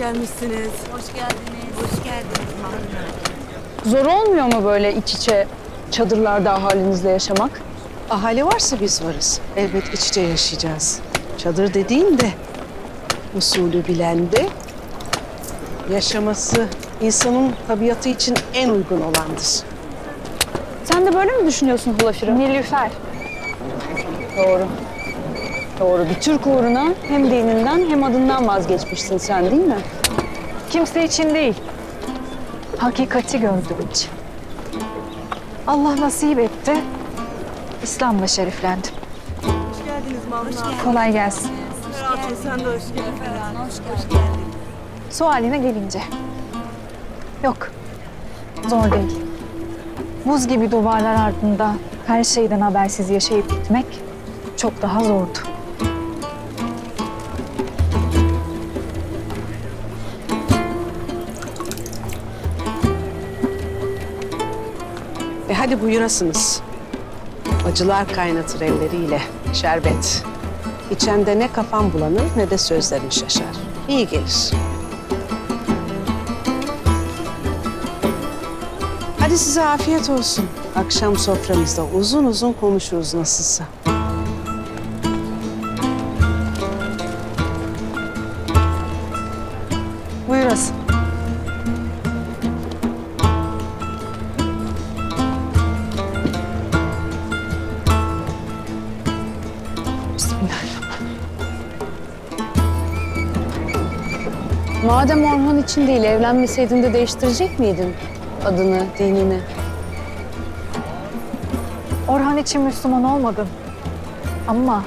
gelmişsiniz. Hoş geldiniz. Hoş geldiniz. Zor olmuyor mu böyle iç içe çadırlarda ahalinizle yaşamak? Ahali varsa biz varız. Elbet iç içe yaşayacağız. Çadır dediğin de usulü bilen de yaşaması insanın tabiatı için en uygun olandır. Sen de böyle mi düşünüyorsun Hulafir'im? Nilüfer. Doğru. Doğru. Bir Türk uğruna hem dininden hem adından vazgeçmişsin sen değil mi? Kimse için değil. Hakikati gördüğüm için. Allah nasip etti. İslam'la şeriflendim. Hoş geldiniz Mahmut. Kolay gelsin. Ferhat'ım sen de hoş geldin. Hoş geldin. Sualine gelince. Yok. Zor değil. Buz gibi duvarlar ardında her şeyden habersiz yaşayıp gitmek çok daha zordu. Hadi buyurasınız. Acılar kaynatır elleriyle şerbet. İçende ne kafan bulanır ne de sözlerin şaşar. İyi gelir. Hadi size afiyet olsun. Akşam soframızda uzun uzun konuşuruz nasılsa. Buyurasın. Madem Orhan için değil, evlenmeseydin de değiştirecek miydin adını, dinini? Orhan için Müslüman olmadım. Ama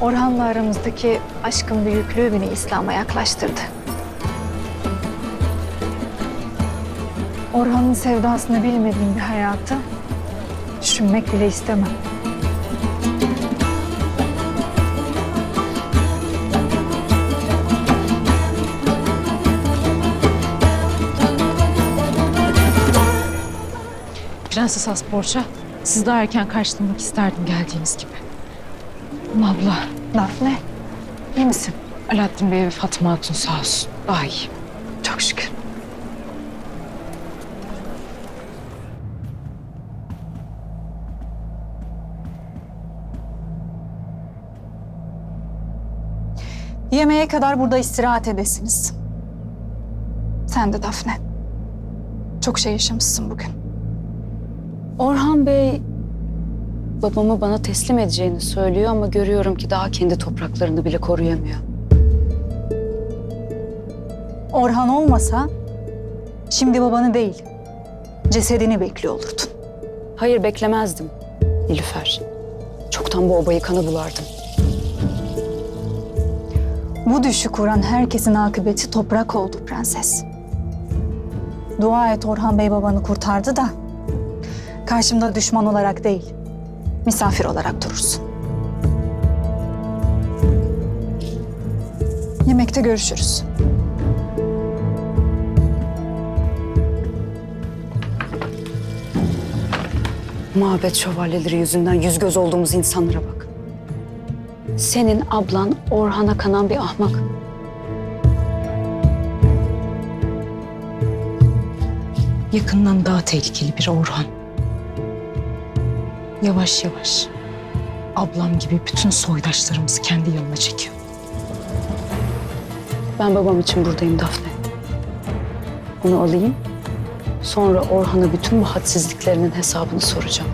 Orhan'la aramızdaki aşkın büyüklüğü beni İslam'a yaklaştırdı. Orhan'ın sevdasını bilmediğim bir hayatı düşünmek bile istemem. Prenses Asporça, siz daha erken karşılamak isterdim geldiğiniz gibi. Ama abla, Dafne, iyi misin? Alaaddin Bey ve Fatma Hatun sağ olsun. Daha iyi. Çok şükür. Yemeğe kadar burada istirahat edesiniz. Sen de Dafne. Çok şey yaşamışsın bugün. Orhan Bey babamı bana teslim edeceğini söylüyor ama görüyorum ki daha kendi topraklarını bile koruyamıyor. Orhan olmasa şimdi babanı değil, cesedini bekliyor olurdun. Hayır beklemezdim Nilüfer. Çoktan bu obayı kana bulardım. Bu düşü kuran herkesin akıbeti toprak oldu prenses. Dua et Orhan Bey babanı kurtardı da karşımda düşman olarak değil, misafir olarak durursun. Yemekte görüşürüz. Mabet şövalyeleri yüzünden yüz göz olduğumuz insanlara bak. Senin ablan Orhan'a kanan bir ahmak. Yakından daha tehlikeli bir Orhan. Yavaş yavaş ablam gibi bütün soydaşlarımızı kendi yanına çekiyor. Ben babam için buradayım Dafne. Onu alayım. Sonra Orhan'a bütün bu hadsizliklerinin hesabını soracağım.